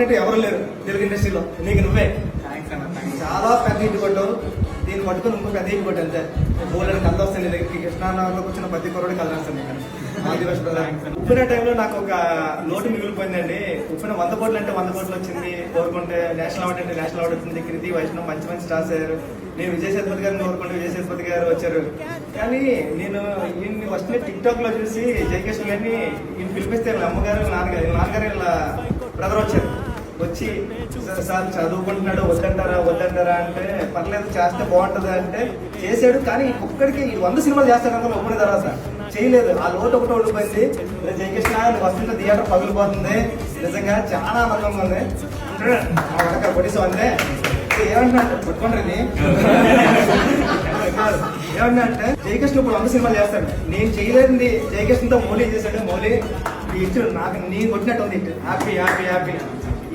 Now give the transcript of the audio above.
ఎవరు లేరు. తెలుగు ఇండస్ట్రీలో. నీకు నువ్వే. చాలా పెద్ద ఇంటి కొట్టావు దీన్ని పట్టుకుని ఇంకో పెద్ద ఇంటి కొట్టు అంతే బోలని కథ వస్తుంది నీ దగ్గరికి. కృష్ణానగర్లో వచ్చిన ప్రతి కుర్రోడి కథ వస్తుంది ఉప్పిన టైంలో నాకు ఒక లోటు మిగిలిపోయిందండి. ఉప్పిన వంద కోట్లు అంటే వంద కోట్లు వచ్చింది. కోరుకుంటే నేషనల్ అవార్డు అంటే నేషనల్ అవార్డు వచ్చింది. కృతి వైష్ణవ్ మంచి మంచి స్టార్స్ అయ్యారు. నేను విజయ్ సేతుపతి గారిని కోరుకుంటే విజయ్ సేతుపతి గారు వచ్చారు. కానీ నేను ఈయన్ని ఫస్ట్ టిక్ టాక్లో చూసి జయకృష్ణ గారిని ఈయన పిలిపిస్తే వీళ్ళ అమ్మగారు నాన్నగారు నాన్నగారు వీళ్ళ బ్రదర్ వచ్చారు. వచ్చి "సార్, సార్ చదువుకుంటున్నాడు వద్దంటారా వద్దంటారా అంటే పర్లేదు చేస్తే బాగుంటుంది అంటే చేశాడు కానీ ఒక్కడికి వంద సినిమాలు చేస్తాడు ఒప్పుడే తర్వాత చేయలేదు. ఆ లోటు ఒకటి ఓడిపోయింది. జయకృష్ణ వస్తున్న థియేటర్ పగిలిపోతుంది. నిజంగా చాలా ఆనందంగా ఉంది. అంటే పొడిసి వందే ఏమంటున్నా పట్టుకోండి ఇది. అంటే జయకృష్ణ ఇప్పుడు వంద సినిమాలు చేస్తాడు. నేను చేయలేదండి. జయకృష్ణతో మౌలి చేశాడు. మౌలి ఇచ్చాడు నాకు నీ కొట్టినట్టు ఉంది. Happy happy happy